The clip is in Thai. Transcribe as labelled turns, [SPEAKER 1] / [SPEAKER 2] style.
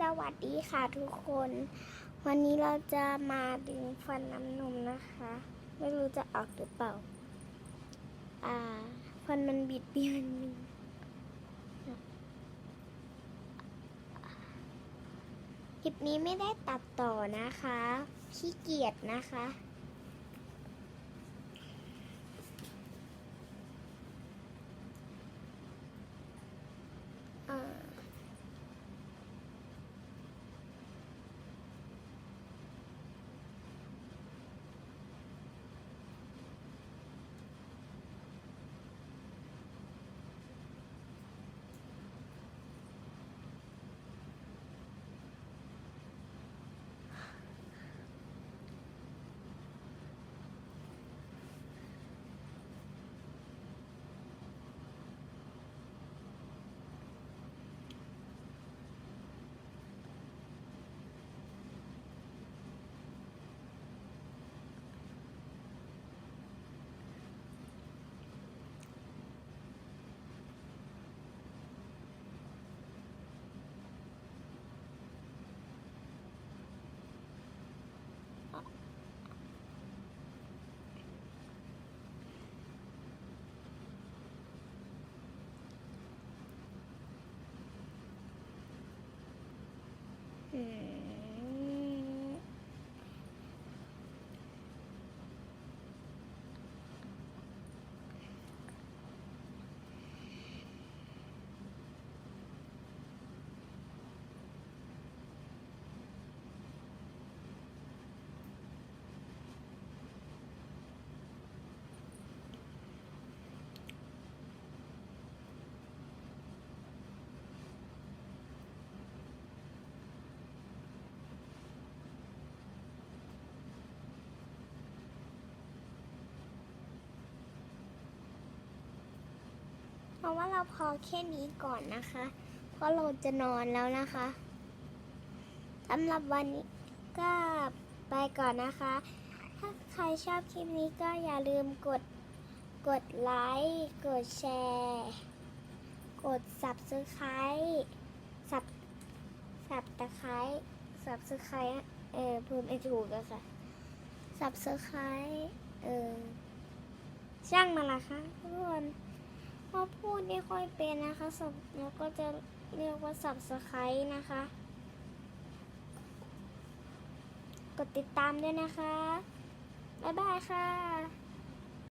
[SPEAKER 1] สวัสดีค่ะทุกคน วันนี้เราจะมาดึงฟันน้ำนมนะคะ ไม่รู้จะออกหรือเปล่า อ่า ฟันมันบิดเบี้ยวนึงคลิปนี้ไม่ได้ตัดต่อนะคะ ขี้เกียจนะคะ เพราะว่าเราพอแค่นี้ก่อนนะคะ เพราะเราจะนอนแล้วนะคะสำหรับวันนี้ก็ไปก่อนนะคะ ถ้าใครชอบคลิปนี้ก็อย่าลืมกดกดไลค์ กดแชร์ กด subscribe สับสับตะไคร้ subscribe เออพูดไม่ถูกอะค่ะ subscribe เออช่างมันละคะทุกคน พอพูดไม่ค่อยเป็นนะคะสับแล้วก็จะเรียกว่าสับสไครนะคะ กดติดตามด้วยนะคะ บ๊ายบายค่ะ